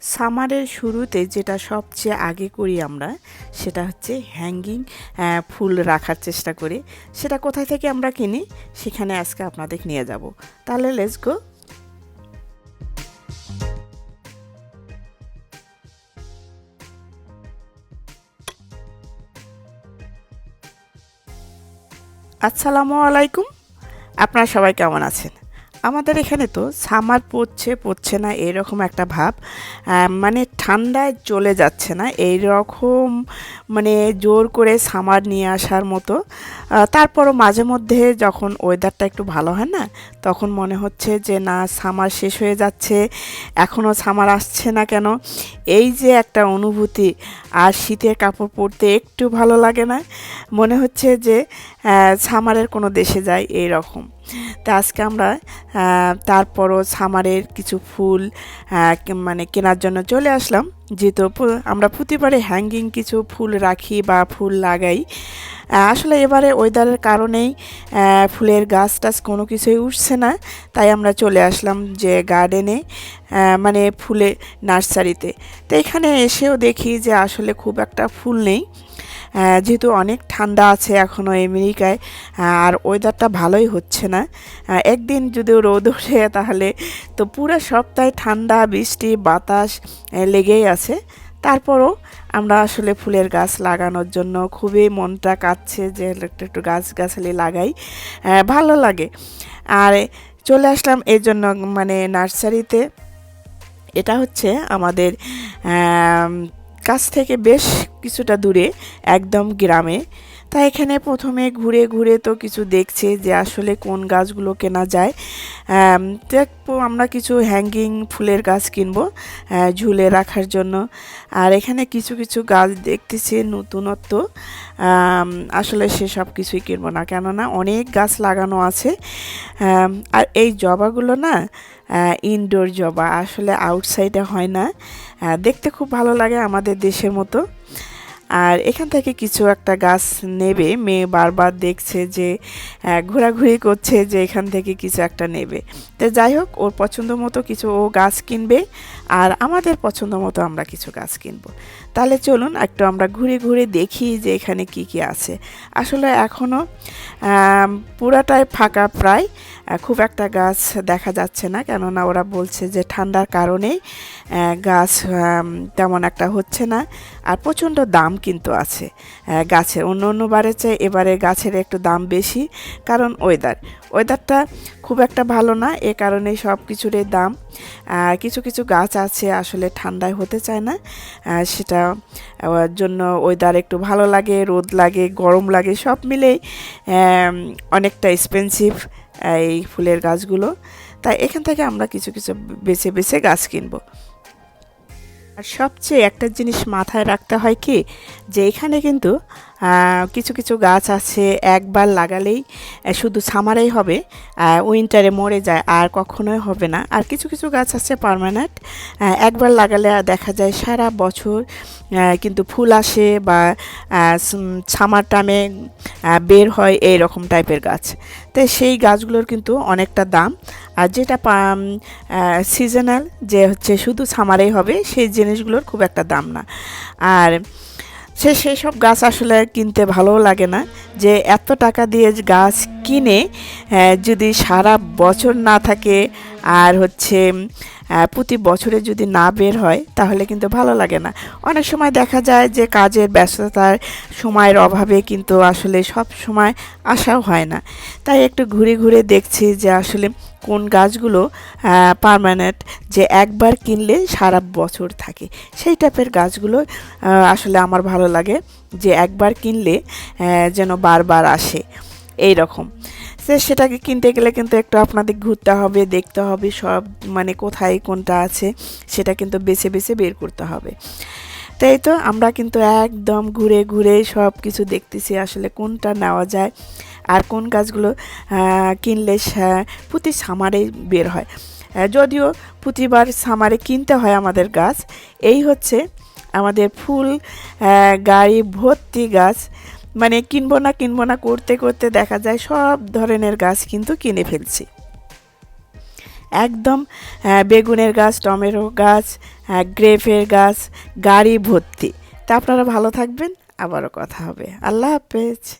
সামারের শুরুতে যেটা সবচেয়ে আগে করি আমরা, সেটা হচ্ছে হ্যাঙ্গিং ফুল রাখার চেষ্টা করি। সেটা কোথায় থেকে আমরা কিনি? সেখানে আজকে আপনাদের নিয়ে যাব। তাহলে লেটস গো আসসালামু আলাইকুম। আপনারা সবাই কেমন আছেন? আমাদের এখানে তো সামার পড়ছে পড়ছে না এরকম একটা ভাব। মানে ঠান্ডায় চলে যাচ্ছে না এই রকম মানে জোর করে সামার নিয়ে আসার মতো। তারপরও মাঝে মধ্যে যখন ওয়েদারটা একটু ভালো হয় না, তখন মনে হচ্ছে যে, না, সামার শেষ হয়ে যাচ্ছে এখনও সামার আসছে না কেন? এই যে একটা অনুভূতি, আর শীতের কাপড় পরতে একটু ভালো লাগে না। মনে হচ্ছে যে সামারের কোনো দেশে যায় এই রকম তা আজকে আমরা তারপরও সামারের কিছু ফুল মানে কেনার জন্য চলে আসলাম। যেহেতু আমরা প্রতিবারে হ্যাঙ্গিং কিছু ফুল রাখি বা ফুল লাগাই। আসলে এবারে ওয়েদারের কারণেই ফুলের গাছ টাছ কোনো কিছুই উঠছে না। তাই আমরা চলে আসলাম যে গার্ডেনে মানে ফুলে নার্সারিতে। তো এখানে এসেও দেখি যে আসলে খুব একটা ফুল নেই। যেহেতু অনেক ঠান্ডা আছে এখনও আমেরিকায় আর ওয়েদারটা ভালোই হচ্ছে না। একদিন যদি রোদ ওঠে তাহলে তো পুরো সপ্তাহে ঠান্ডা বৃষ্টি বাতাস লেগেই আছে। তারপরও আমরা আসলে ফুলের গাছ লাগানোর জন্য খুবই মনটা কাচ্ছে যে একটু একটু গাছ গাছালি লাগাই ভালো লাগে। আর চলে আসলাম এই জন্য মানে নার্সারিতে। এটা হচ্ছে আমাদের আম, কাছ থেকে বেশ কিছুটা দূরে একদম গ্রামে তা এখানে প্রথমে ঘুরে ঘুরে তো কিছু দেখছে যে আসলে কোন গাছগুলো কেনা যায়। দেখব আমরা কিছু হ্যাঙ্গিং ফুলের গাছ কিনবো ঝুলে রাখার জন্য। আর এখানে কিছু কিছু গাছ দেখতেছি নতুনত্ব। আসলে সে সব কিছুই কিনবো না, কেননা অনেক গাছ লাগানো আছে। আর এই জবাগুলো না ইনডোর জবা, আসলে আউটসাইডে হয় না। দেখতে খুব ভালো লাগে আমাদের দেশের মতো। আর এখান থেকে কিছু একটা গাছ নেবে। মেয়ে বারবার দেখছে যে ঘোরাঘুরি করছে যে এখান থেকে কিছু একটা নেবে। তো যাই হোক, ওর পছন্দ মতো কিছু ও গাছ কিনবে, আর আমাদের পছন্দ মতো আমরা কিছু গাছ কিনবো। তাহলে চলুন একটু আমরা ঘুরে ঘুরে দেখি যে এখানে কি কি আছে। আসলে এখনও পুরাটাই ফাঁকা প্রায়। খুব একটা গাছ দেখা যাচ্ছে না, কেননা ওরা বলছে যে ঠান্ডার কারণেই গাছ তেমন একটা হচ্ছে না। আর প্রচণ্ড দাম কিন্তু আছে। গাছের অন্য অন্য বারে চেয়ে এবারে গাছের একটু দাম বেশি, কারণ ওয়েদার ওয়েদারটা খুব একটা ভালো না, এ কারণে সব কিছুরই দাম কিছু কিছু গাছ আছে আসলে ঠান্ডায় হতে চায় না সেটা জন্য ওয়েদার একটু ভালো লাগে, রোদ লাগে, গরম লাগে, সব মিলেই অনেকটা এক্সপেন্সিভ এই ফুলের গাছগুলো। তাই এখান থেকে আমরা কিছু কিছু বেছে বেছে গাছ কিনবো। আর সবচেয়ে একটা জিনিস মাথায় রাখতে হয় কি, যে এখানে কিন্তু কিছু কিছু গাছ আছে একবার লাগালেই শুধু সামারেই হবে উইন্টারে মরে যায়, আর কখনোই হবে না। আর কিছু কিছু গাছ আছে পারমানেন্ট একবার লাগালে দেখা যায় সারা বছর কিন্তু ফুল আসে বা ছামার টামে বের হয় এই রকম টাইপের গাছ। তো সেই গাছগুলোর কিন্তু অনেকটা দাম। আর যেটা সিজনাল যে হচ্ছে শুধু ছামারেই হবে, সেই জিনিসগুলোর খুব একটা দাম না। আর সে সেই সব গাছ আসলে কিনতে ভালোও লাগে না। যে এত টাকা দিয়ে গাছ কিনে যদি সারা বছর না থাকে, আর হচ্ছে প্রতি বছরে যদি না বের হয়, তাহলে কিন্তু ভালো লাগে না। অনেক সময় দেখা যায় যে কাজের ব্যস্ততার সময়ের অভাবে কিন্তু আসলে সব সময় আসাও হয় না। তাই একটু ঘুরে ঘুরে দেখছি যে আসলে কোন গাছগুলো পার্মানেন্ট যে একবার কিনলে সারা বছর থাকে। সেই টাইপের গাছগুলো আসলে আমার ভালো লাগে যে একবার কিনলে যেন বারবার আসে। এই রকম সে সেটাকে কিনতে গেলে কিন্তু একটু আপনাদের ঘুরতে হবে, দেখতে হবে সব মানে কোথায় কোনটা আছে, সেটা কিন্তু বেছে বেছে বের করতে হবে। তাই তো আমরা কিন্তু একদম ঘুরে ঘুরে সব কিছু দেখতেছি আসলে কোনটা নেওয়া যায় আর কোন গাছগুলো কিনলে প্রতি সামারে বের হয়। যদিও প্রতিবার সামারে কিনতে হয় আমাদের গাছ, এই হচ্ছে আমাদের ফুল গাড়ি ভর্তি গাছ। মানে কিনবো না কিনবো না করতে করতে দেখা যায় সব ধরনের গাছ কিন্তু কিনে ফেলছি। একদম আহ, বেগুনের গাছ টমেটো গাছ গ্রেফের গ্রেপের গাছ গাড়ি ভর্তি। তা আপনারা ভালো থাকবেন আবারও কথা হবে। আল্লাহ হাফেজ।